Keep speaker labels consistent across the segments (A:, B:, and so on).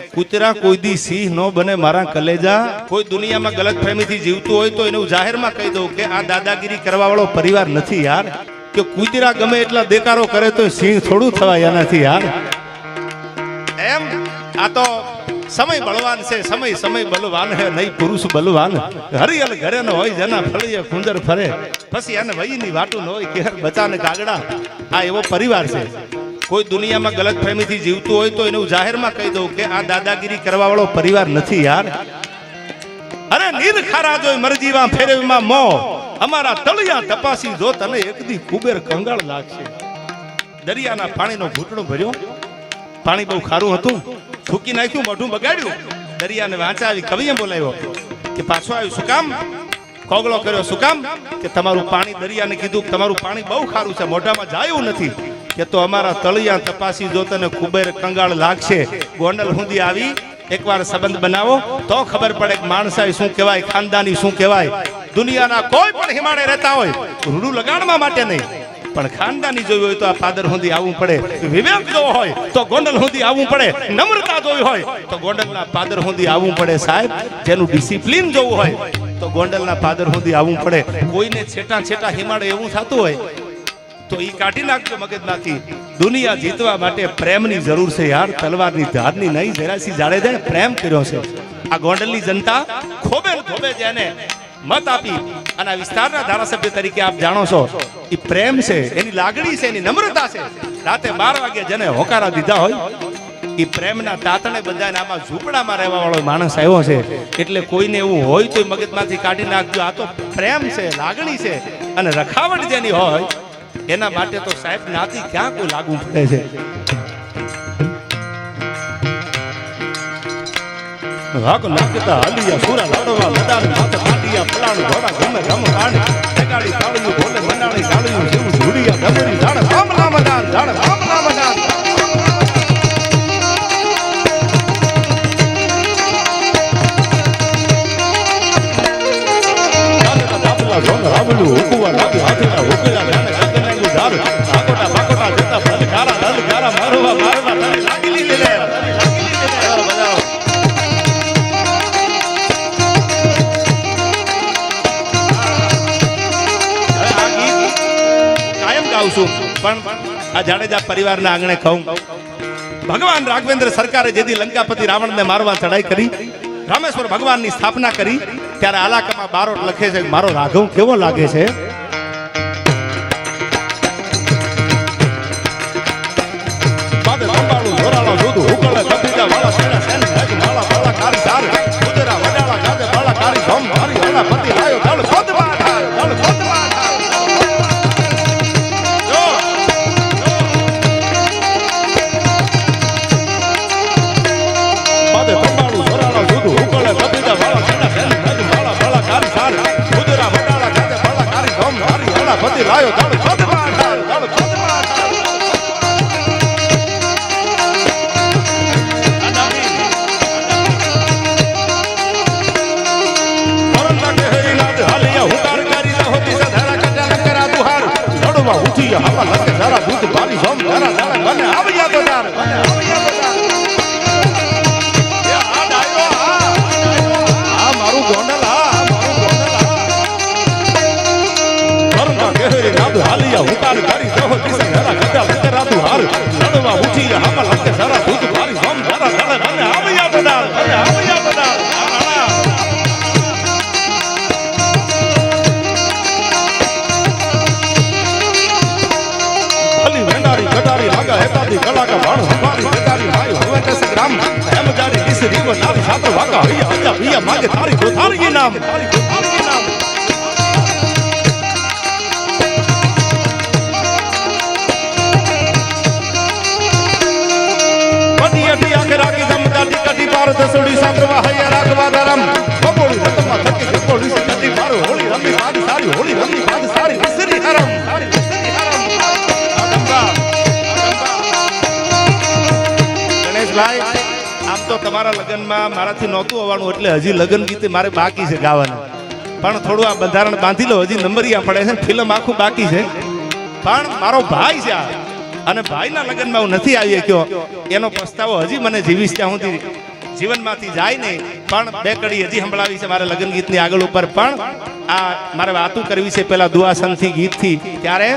A: કૂતરા કોઈ દી સિંહ નો બને મારા કલેજા. કોઈ દુનિયામાં ગલત ફહેમીથી જીવતું હોય તો એને હું જાહેરમાં કહી દઉં કે આ દાદાગીરી કરવા વાળો પરિવાર નથી યાર. કે કૂતરા ગમે એટલા દેકારો કરે તો સિંહ થોડું થવાય એનાથી યાર. એમ? આ તો સમય બળવાન છે, સમય સમય બલવાન હે, નહીં પુરુષ બલવાન. હરિયલ ઘરે ન હોય, જેના ફળીએ કુંદર ફરે. પછી એને વહીની વાટું ન હોય કે બચાને કાગડા આ એવો પરિવાર છે. કોઈ દુનિયામાં ગલત ફહેમીથી જીવતું હોય તો એને હું જાહેરમાં કહી દઉં કે આ દાદાગીરી કરવા વાળો પરિવાર નથી યાર. અરે નીર ખારા જોઈ મરજીવા ફેરવીમાં મો. અમારા તળિયા તપાસી જો તને એકદી કુબેર કંગાળ લાગશે. દરિયાના પાણીનો ઘૂંટણો ભર્યો. પાણી બહુ ખારું હતું. ફૂકી નાખ્યું, મોઢું બગાડ્યું. દરિયાને વાંચાવી કવિએ બોલાવ્યો કે પાછો આવ્યું શું કામ? કોગળો કર્યો શું કામ? કે તમારું પાણી દરિયાને કીધું તમારું પાણી બહુ ખારું છે, મોઢામાં જાયું નથી. કે તો અમારા તળિયા તપાસી જો તને ખુબેર કંગાળ લાગશે. ગોંડલ સુધી આવી, એકવાર સંબંધ બનાવો. તો ખબર પડે કે માણસાઈ શું કહેવાય, ખાનદાની શું કહેવાય. દુનિયાના કોઈ પણ હિમાડે રહેતા હોય, રૂડું લગાડવા માટે નહીં. પણ ખાનદાની જોઈ હોય તો આ પાદર સુધી આવવું પડે. વિવેક જોવો હોય તો ગોંડલ સુધી આવવું પડે. નમ્રતા જોવી હોય તો ગોંડલના પાદર સુધી આવવું પડે સાહેબ. જેનું ડિસિપ્લિન જોવું હોય તો ગોંડલના પાદર સુધી આવવું પડે. કોઈને છેટા છેટા હિમાડે એવું થતું હોય તો એ કાઢી નાખજો મગજમાંથી. દુનિયા જીતવા માટે પ્રેમની જરૂર છે યાર, તલવારની ધારની નહીં, જરાસી જાડેજાએ પ્રેમ કર્યો છે. આ ગોંડલની જનતા ખોબે ખોબે જેને મત આપી અને આ વિસ્તારના ધારાસભ્ય તરીકે આપ જાણો છો એ પ્રેમ છે, એની લાગણી છે, એની નમ્રતા છે. રાતે બાર વાગે જેને હોકારા દીધા હોય એ પ્રેમના તાતણે બધાને આમાં ઝૂંપડામાં રહેવા વાળો માણસ આવ્યો છે. એટલે કોઈને એવું હોય તો મગજમાંથી કાઢી નાખજો. આ તો પ્રેમ છે, લાગણી છે. અને રખાવટ જેની હોય એના માટે તો સાહેબ નાતી ક્યાં કોઈ લાગુ પડે છે? રાગ નાખતા હાલિયા સુરા લાડવા લડાણ માથે પાટિયા પલાણ ઘોડા ગમે ગમ કાણ ટેકાડી કાળિયું ભોલે મંડાણી કાળિયું જેવું ધૂળિયા ડબરી જાણ. રામ રામ દાન જાણ, રામ છું. પણ આ જાડેજા પરિવારના આંગણે કહું ભગવાન રાઘવેન્દ્ર સરકારે જેથી લંકાપતિ રાવણને મારવા ચડાઈ કરી, રામેશ્વર ભગવાનની સ્થાપના કરી, ત્યારે આલાકામાં બારોટ લખે છે મારો રાઘવ કેવો લાગે છે? કટારી કલાક હમારી ભાણ હંભારી બેતારી ભાઈ હવે તે સંગ્રામ એમ જારી દિસ રીવ સાત્ર વાગા હૈયા. હૈયા ભૈયા માગે તારી ગોથારી નામ. તારી ગોથારી નામ રાખી જમતા ટીકટી પાર દસડી સાંતવા હૈયા રાખવા લગ્નમાં મારાથી નહોતું આવવાનું એટલે હજી લગ્ન ગીતે મારે બાકી છે ગાવાનું. પણ થોડું આ બંધારણ બાંધી લો, હજી નંબરિયા પડે છે ફિલ્મ આખું બાકી છે. પણ મારો ભાઈ છે આ. અને ભાઈના લગ્નમાં હું નથી આવી શક્યો. એનો પસ્તાવો હજી મને જીવીશ ત્યાં સુધી. જીવનમાંથી જાય નહીં, પણ બે કડી હજી સંભળાવી છે મારે લગ્ન ગીતની આગળ ઉપર. પણ આ મારે વાતું કરવી છે પેલા દુઆસનથી, ગીતથી. ત્યારે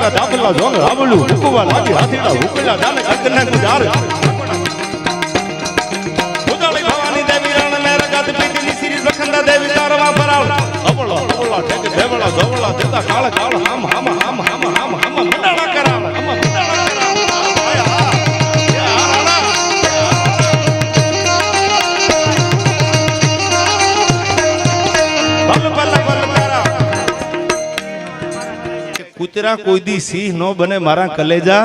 A: ઢોકા ઢાબલા ઢોંગ રાવળું ભૂકવા લાગી હાથીડા ભૂકેલા ડાલે કદને ગુજાર ઉદાળી ભવાની દેવી રણ ને રગત પીટીની શ્રી સખંડા દેવી તારવા ભરાવ. અવળો અવળો ઠેક દેવળા ધોવળા દેતા કાળ કાળ હામ હામ કે કોઈ દી સિંહ નો બને, મારા કલેજા.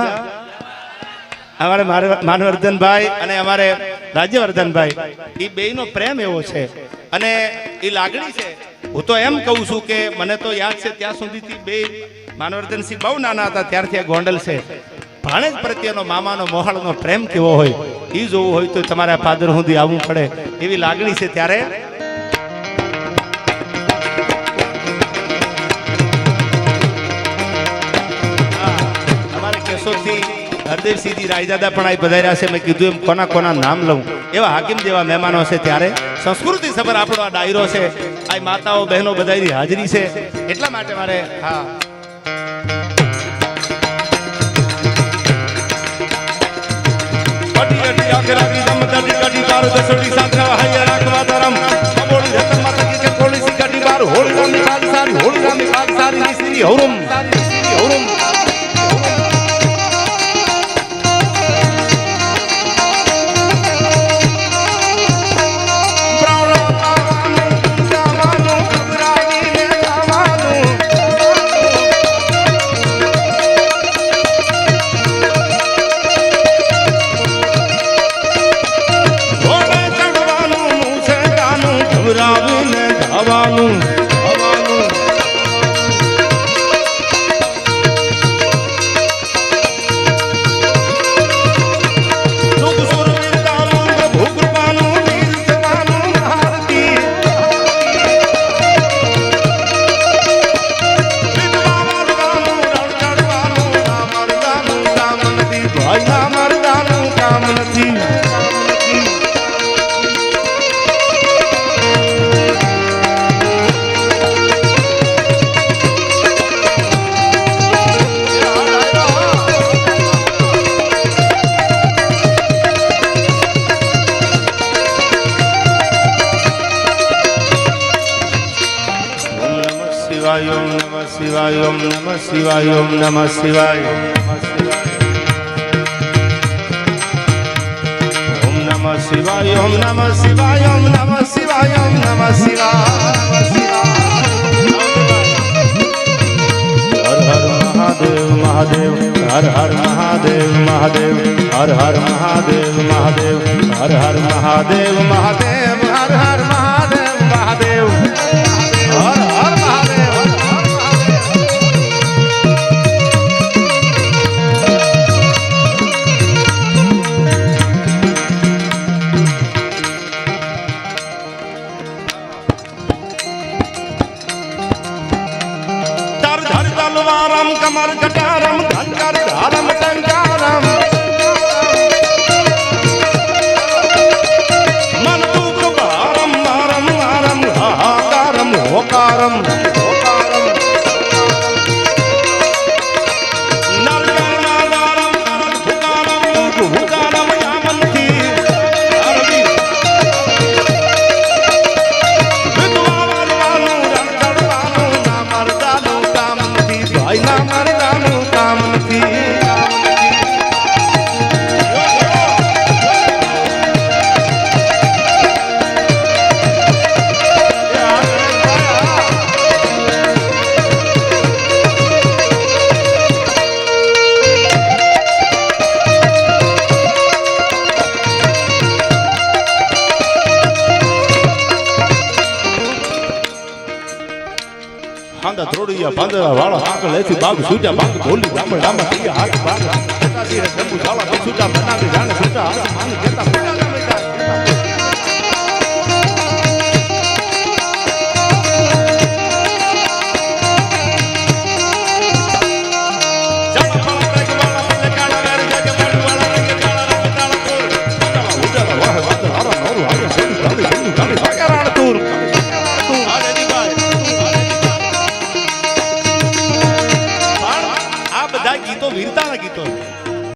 A: અમારે માનવર્ધનભાઈ અને અમારે રાજ્યવર્ધનભાઈ એ બેયનો પ્રેમ એવો છે. અને એ લાગણી છે. હું તો એમ કહું છું કે મને તો યાદ છે ત્યાં સુધીથી બે માનવર્ધનસિંહ બહુ નાના હતા, ત્યારથી આ ગોંડલ છે. ભાણેજ પ્રત્યેનો મામાનો મોહાળનો પ્રેમ કેવો હોય એ જોવું હોય તો તમારે ફાધર સુધી આવવું પડે એવી લાગણી છે ત્યારે. કેશોદથી હરદેવસિંહજી રાયદાદા પણ અહીં પધાર્યા છે. મેં કીધું એમ કોના કોના નામ લઉં? એવા હાકીમ જેવા મહેમાનો છે ત્યારે. સંસ્કૃતિ સભર આપણો આ ડાયરો છે. આ માતાઓ, બહેનો બધાની હાજરી છે. એટલા માટે મારે, હા. હોળી હોળી રામી કાલ સારી ની શ્રી હવરમ શ્રી હવરમ. ઘોડે શિવાય, ઓમ નમઃ શિવાય. ઓમ નમઃ શિવાય, ઓમ નમઃ શિવાય, ઓમ નમઃ શિવાય, ઓમ નમઃ શિવાય. હર હર મહાદેવ મહાદેવ, હર હર મહાદેવ મહાદેવ, હર હર મહાદેવ મહાદેવ, હર હર મહાદેવ મહાદેવ. கலவாரம் கமர் கட்டாரம் கண்கர் ஆரம் டங்கர் કાંદા ધ્રોડિયા પાંદરા વાળા આંકળ એથી બાગ સૂજા બાગ બોલી ડામર ડામર હાથ બાગ સુટા બનાવી જાણે સુટા આસમાન કેતા